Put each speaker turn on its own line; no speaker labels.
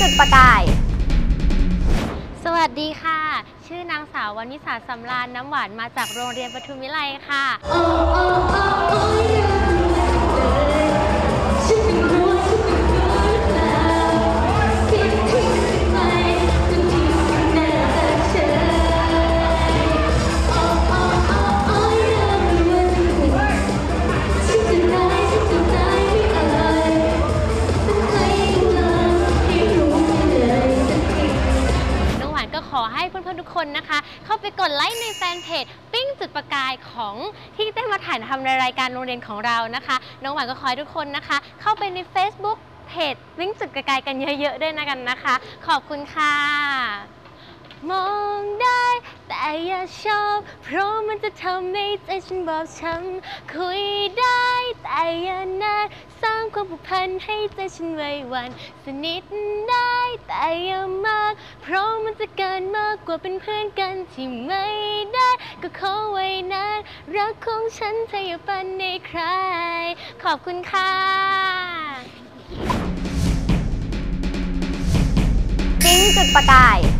จุดประกาย
สวัสดีค่ะ ชื่อนางสาววนิสาสำราญน้ำหวานมาจากโรงเรียนปทุมวิไลค่ะ ขอให้เพื่อนๆทุกคนนะคะ เข้าไปกดไลค์ในแฟนเพจปิ้งจุดประกายของที่ได้มาถ่ายทำในรายการโรงเรียนของเรานะคะ น้องหวานก็ขอให้ทุกคนนะคะ เข้าไปใน Facebook เพจปิ้งจุดประกายกันเยอะๆด้วยนะกันนะคะ ขอบคุณค่ะมองได้แต่อย่าชอบ เพราะมันจะทำให้ใจฉันบอบช้ำคุยได้แต่อย่านานสร้างความผูกพันให้ใจฉันไว้วัน สนิทได้แต่อย่า ราะมันจะเกินมากกว่าเป็นเพื่อนกันที่ไม่ได้ ก็ขอไว้นานรักของฉันเธออย่าปันในใคร ขอบคุณค่ะ
ปิ้งจุดประกาย